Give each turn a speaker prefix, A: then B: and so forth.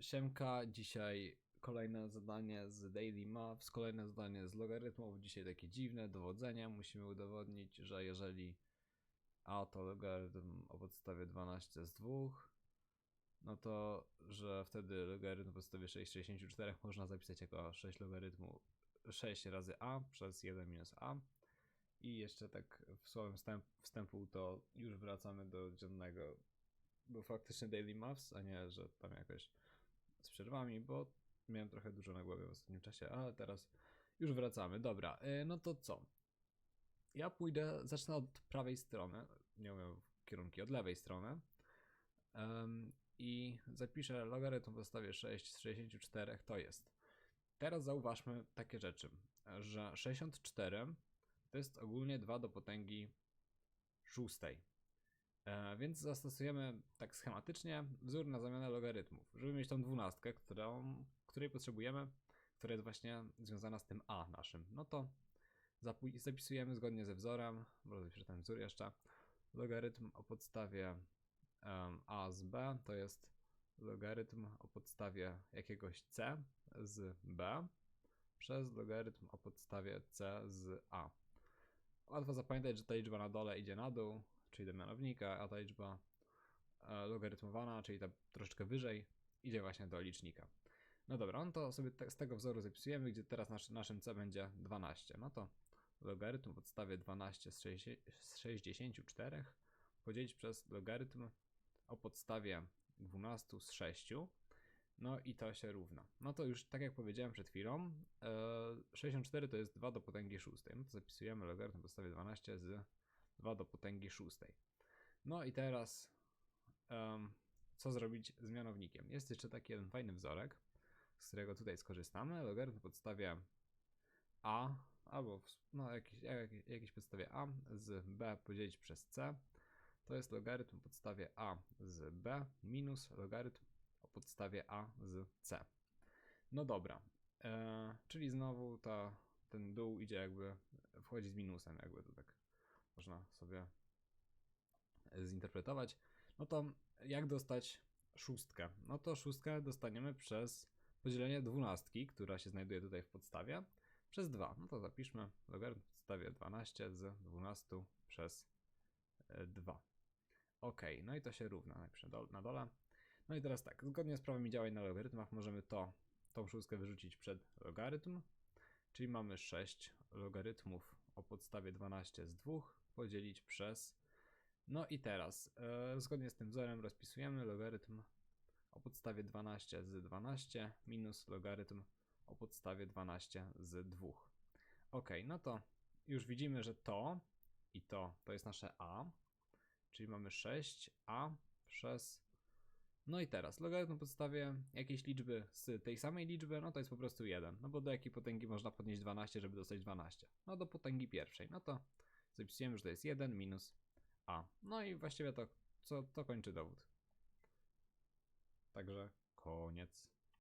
A: Siemka, dzisiaj kolejne zadanie z Daily Maths, kolejne zadanie z logarytmów, dzisiaj takie dziwne dowodzenie, musimy udowodnić, że jeżeli a to logarytm o podstawie 12 z 2, no to, że wtedy logarytm o podstawie 664 można zapisać jako 6 logarytmu 6 razy a przez 1 minus a. I jeszcze tak w słowem wstęp, wstępu to już wracamy do dziennego był faktycznie Daily Maths, a nie, że tam jakoś z przerwami, bo miałem trochę dużo na głowie w ostatnim czasie, ale teraz już wracamy. Dobra, y, no to co? Ja pójdę, zacznę od prawej strony, nie umiem kierunki, od lewej strony Em, i zapiszę logarytm w podstawie 6 z 64, to jest. Teraz zauważmy takie rzeczy, że 64 to jest ogólnie 2 do potęgi szóstej. E, więc zastosujemy tak schematycznie wzór na zamianę logarytmów, żeby mieć tą dwunastkę, którą, której potrzebujemy, która jest właśnie związana z tym a naszym. No to zapisujemy zgodnie ze wzorem, może zapiszę ten wzór jeszcze, logarytm o podstawie a z b to jest logarytm o podstawie jakiegoś c z b przez logarytm o podstawie c z a. Łatwo zapamiętać, że ta liczba na dole idzie na dół, czyli do mianownika, a ta liczba e, logarytmowana, czyli ta troszeczkę wyżej, idzie właśnie do licznika. No dobra, no to sobie te, z tego wzoru zapisujemy, gdzie teraz nasz, naszym c będzie 12. No to logarytm w podstawie 12 z, 60, z 64 podzielić przez logarytm o podstawie 12 z 6. No i to się równa. No to już tak jak powiedziałem przed chwilą, e, 64 to jest 2 do potęgi 6. No to zapisujemy logarytm w podstawie 12 z 2 do potęgi 6. No i teraz em, co zrobić z mianownikiem? Jest jeszcze taki jeden fajny wzorek, z którego tutaj skorzystamy. Logarytm w podstawie a, albo w, no, jakiś, jak, jakiejś podstawie a z b podzielić przez c. To jest logarytm podstawie a z b minus logarytm o podstawie a z c. No dobra, e, czyli znowu ta, ten dół idzie jakby, wchodzi z minusem, jakby to tak można sobie zinterpretować. No to jak dostać szóstkę? No to szóstkę dostaniemy przez podzielenie dwunastki, która się znajduje tutaj w podstawie, przez 2. No to zapiszmy logarytm w podstawie 12 z 12 przez 2. Ok, no i to się równa dol- na dole. No i teraz tak, zgodnie z prawami działań na logarytmach możemy to, tą szóstkę wyrzucić przed logarytm, czyli mamy 6 logarytmów o podstawie 12 z 2 podzielić przez. No i teraz, e, zgodnie z tym wzorem rozpisujemy logarytm o podstawie 12 z 12 minus logarytm o podstawie 12 z 2. Ok, no to już widzimy, że to i to to jest nasze a, czyli mamy 6a przez. No i teraz logarytm na podstawie jakiejś liczby z tej samej liczby, no to jest po prostu 1. No bo do jakiej potęgi można podnieść 12, żeby dostać 12? No do potęgi pierwszej. No to zapisujemy, że to jest 1 minus a. No i właściwie to, co, to kończy dowód. Także koniec.